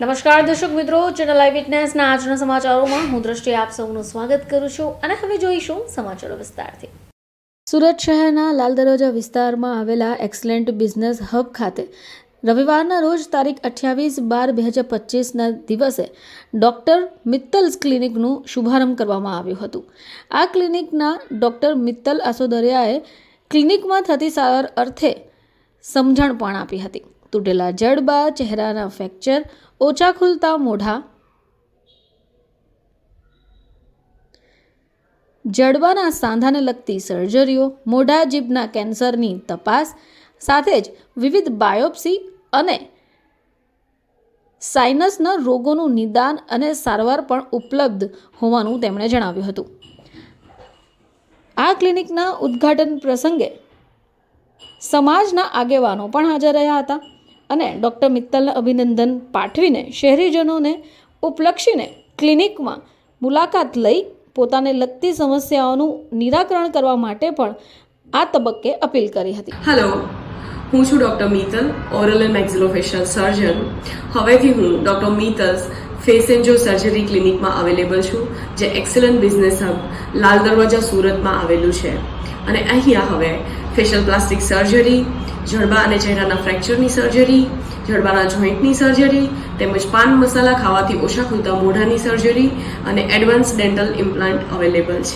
નમસ્કાર દર્શક મિત્રો ચેનલ આઈ વિટનેસના આજના સમાચારોમાં હું દ્રષ્ટિ આપ સૌનું સ્વાગત કરું છું અને હવે જોઈશું સમાચારો વિસ્તારથી. સુરત શહેરના લાલ દરવાજા વિસ્તારમાં આવેલા એક્સલેન્ટ બિઝનેસ હબ ખાતે રવિવારના રોજ તારીખ અઠ્યાવીસ બાર બે હજાર પચીસના દિવસે ડૉક્ટર મિત્તલ્સ ક્લિનિકનું શુભારંભ કરવામાં આવ્યું હતું. આ ક્લિનિકના ડૉક્ટર મિત્તલ આસોદરિયાએ ક્લિનિકમાં થતી સારવાર અર્થે સમજણ પણ આપી હતી. તૂટેલા જડબા ચહેરાના ફ્રેક્ચર, ઓછા ખુલતા મોઢા, જડબાના સાંધાને લગતી સર્જરીઓ, મોઢા જીભના કેન્સરની તપાસ, સાથે જ વિવિધ બાયોપ્સી અને સાઇનસના રોગોનું નિદાન અને સારવાર પણ ઉપલબ્ધ હોવાનું તેમણે જણાવ્યું હતું. આ ક્લિનિકના ઉદ્ઘાટન પ્રસંગે સમાજના આગેવાનો પણ હાજર રહ્યા હતા અને ડૉક્ટર મિત્તલને અભિનંદન પાઠવીને શહેરીજનોને ઉપલક્ષીને ક્લિનિકમાં મુલાકાત લઈ પોતાને લગતી સમસ્યાઓનું નિરાકરણ કરવા માટે પણ આ તબક્કે અપીલ કરી હતી. હેલો હું છું doctor Mittal, oral and maxillofacial surgeon. હવેથી હું doctor Mittal's face and jaw surgery ક્લિનિકમાં available છું, જે excellent business hub Lal Darwaja સુરતમાં આવેલું છે. અને અહીંયા હવે ફેશિયલ પ્લાસ્ટિક સર્જરી, જડબા અને ચહેરાના ફ્રેક્ચરની સર્જરી, જડબાના જોઈન્ટની સર્જરી, તેમજ પાન મસાલા ખાવાથી ઓછા ખુલતા મોઢાની સર્જરી અને એડવાન્સ ડેન્ટલ ઇમ્પ્લાન્ટ અવેલેબલ છે.